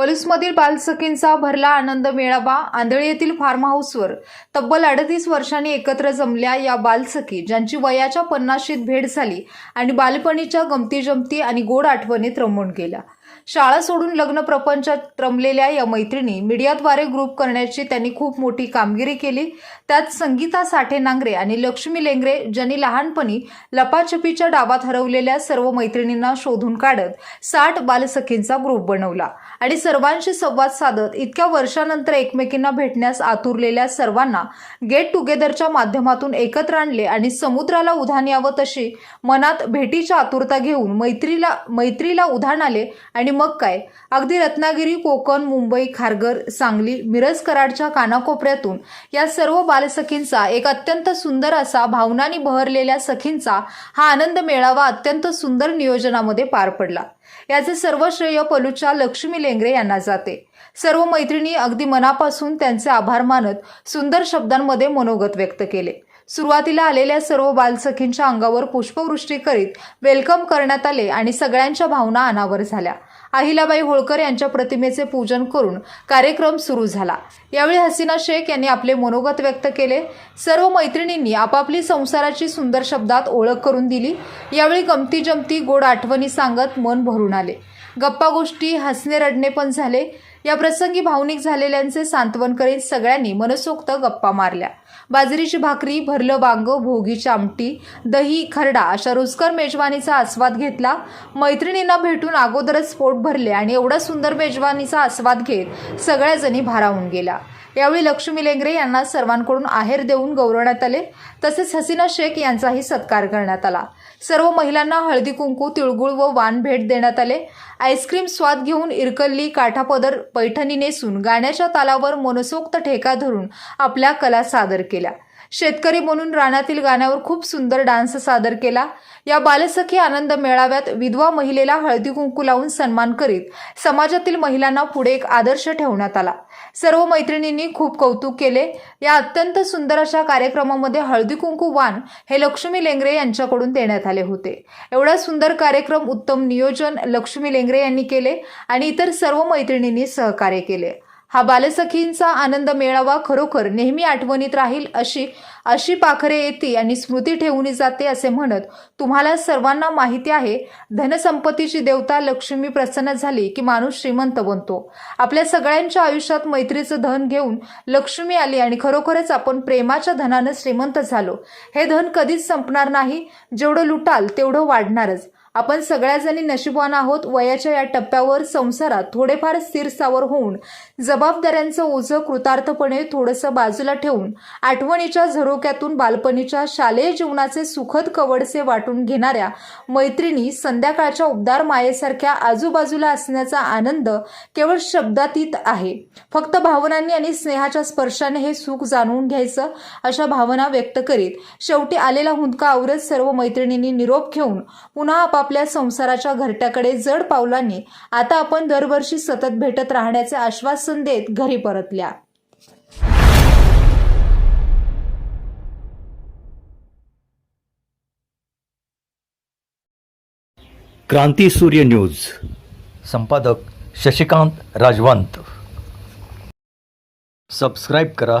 पोलीसमधील बालसखींचा भरला आनंद मेळावा आंधळी येथील फार्म हाऊसवर तब्बल अडतीस वर्षांनी एकत्र जमल्या या बालसखी ज्यांची वयाच्या पन्नाशीत भेट झाली आणि बालपणीच्या गमती जमती आणि गोड आठवणीत रमून गेल्या. शाळा सोडून लग्न प्रपंचात रमलेल्या या मैत्रिणी मीडियाद्वारे ग्रुप करण्याची त्यांनी खूप मोठी कामगिरी केली. त्यात संगीता साठे नांगरे आणि लक्ष्मी लेंगरे ज्यांनी लहानपणी लपाछपीच्या डावात हरवलेल्या सर्व मैत्रिणींना शोधून काढत साठ बालसखींचा ग्रुप बनवला आणि सर्वांशी संवाद साधत इतक्या वर्षानंतर एकमेकींना भेटण्यास आतुरलेल्या सर्वांना गेट टुगेदरच्या माध्यमातून एकत्र आणले आणि समुद्राला उधाण यावं तशी मनात भेटीची आतुरता घेऊन मैत्रीला मैत्रीला उधाण आले. आणि मग काय? अगदी रत्नागिरी कोकण मुंबई खारघर सांगली मिरज कराडच्या कानाकोपऱ्यातून या सर्व बालसखींचा एक अत्यंत सुंदर असा भावनांनी बहरलेल्या सखींचा हा आनंद मेळावा अत्यंत सुंदर नियोजनामध्ये पार पडला. याचे सर्व श्रेय पलूच्या लक्ष्मी लेंगरे यांना जाते. सर्व मैत्रिणी अगदी मनापासून त्यांचे आभार मानत सुंदर शब्दांमध्ये मनोगत व्यक्त केले. सुरुवातीला आलेल्या सर्व बालसखींच्या अंगावर पुष्पवृष्टी करीत वेलकम करण्यात आले आणि सगळ्यांच्या भावना अनावर झाल्या. अहिलाबाई होळकर यांच्या प्रतिमेचे पूजन करून कार्यक्रम सुरू झाला. यावेळी हसीना शेख यांनी आपले मनोगत व्यक्त केले. सर्व मैत्रिणींनी आपापली संसाराची सुंदर शब्दात ओळख करून दिली. यावेळी गमती जमती गोड आठवणी सांगत मन भरून आले. गप्पा गोष्टी हसणे रडणे पण झाले. या प्रसंगी भावनिक झालेल्यांचे सांत्वन करीत सगळ्यांनी मनसोक्त गप्पा मारल्या. बाजरीची भाकरी भरलं वांग भोगीची आमटी दही खरडा अशा रुचकर मेजवानीचा आस्वाद घेतला. मैत्रिणींना भेटून अगोदरच पोट भरले आणि एवढा सुंदर मेजवानीचा आस्वाद घेत सगळ्याजणी भारावून गेल्या. यावेळी लक्ष्मी लेंगरे यांना सर्वांकडून आहेर देऊन गौरवण्यात आले. तसेच हसीना शेख यांचाही सत्कार करण्यात आला. सर्व महिलांना हळदी कुंकू तिळगुळ व वाण भेट देण्यात आले. आईस्क्रीम स्वाद घेऊन इरकल्ली काठापदर पैठणी नेसून गाण्याच्या तालावर मनसोक्त ठेका धरून आपल्या कला सादर केल्या. शेतकरी म्हणून रानातील गाण्यावर खूप सुंदर डान्स सादर केला. या बालसखी आनंद मेळाव्यात विधवा महिलेला हळदी कुंकू लावून सन्मान करीत समाजातील महिलांना पुढे एक आदर्श ठेवण्यात आला. सर्व मैत्रिणींनी खूप कौतुक केले. या अत्यंत सुंदर अशा कार्यक्रमामध्ये हळदी कुंकू वान हे लक्ष्मी लेंगरे यांच्याकडून देण्यात आले होते. एवढा सुंदर कार्यक्रम उत्तम नियोजन लक्ष्मी लेंगरे यांनी केले आणि इतर सर्व मैत्रिणींनी सहकार्य केले. हा बालसखींचा आनंद मेळावा खरोखर नेहमी आठवणीत राहील अशी अशी पाखरे येते आणि स्मृती ठेवून जाते असे म्हणत तुम्हाला सर्वांना माहिती आहे धनसंपत्तीची देवता लक्ष्मी प्रसन्न झाली की माणूस श्रीमंत बनतो. आपल्या सगळ्यांच्या आयुष्यात मैत्रीचं धन घेऊन लक्ष्मी आली आणि खरोखरच आपण प्रेमाच्या धनानं श्रीमंत झालो. हे धन कधीच संपणार नाही जेवढं लुटाल तेवढं वाढणारच. आपण सगळ्याजणी नशिबवान आहोत वयाच्या या टप्प्यावर संसारात थोडेफार स्थिर सावर होऊन जबाबदाऱ्यांचं ओझं कृतार्थपणे थोडंसं बाजूला ठेवून आठवणीच्या झरोक्यातून बालपणीच्या शालेय जीवनाचे सुखद कवडसे वाटून घेणाऱ्या मैत्रिणी संध्याकाळच्या उबदार मायेसारख्या आजूबाजूला असण्याचा आनंद केवळ शब्दातीत आहे. फक्त भावनांनी आणि स्नेहाच्या स्पर्शाने हे सुख जाणून घ्यायचं अशा भावना व्यक्त करीत शेवटी आलेला हुंदका आवरत सर्व मैत्रिणींनी निरोप घेऊन पुन्हा आपापल्या संसाराच्या घरट्याकडे जड पावलांनी आता आपण दरवर्षी सतत भेटत राहण्याचे आश्वासन देत घरी परतल्या. क्रांती सूर्य न्यूज. संपादक शशिकांत राजवंत. सबस्क्राईब करा.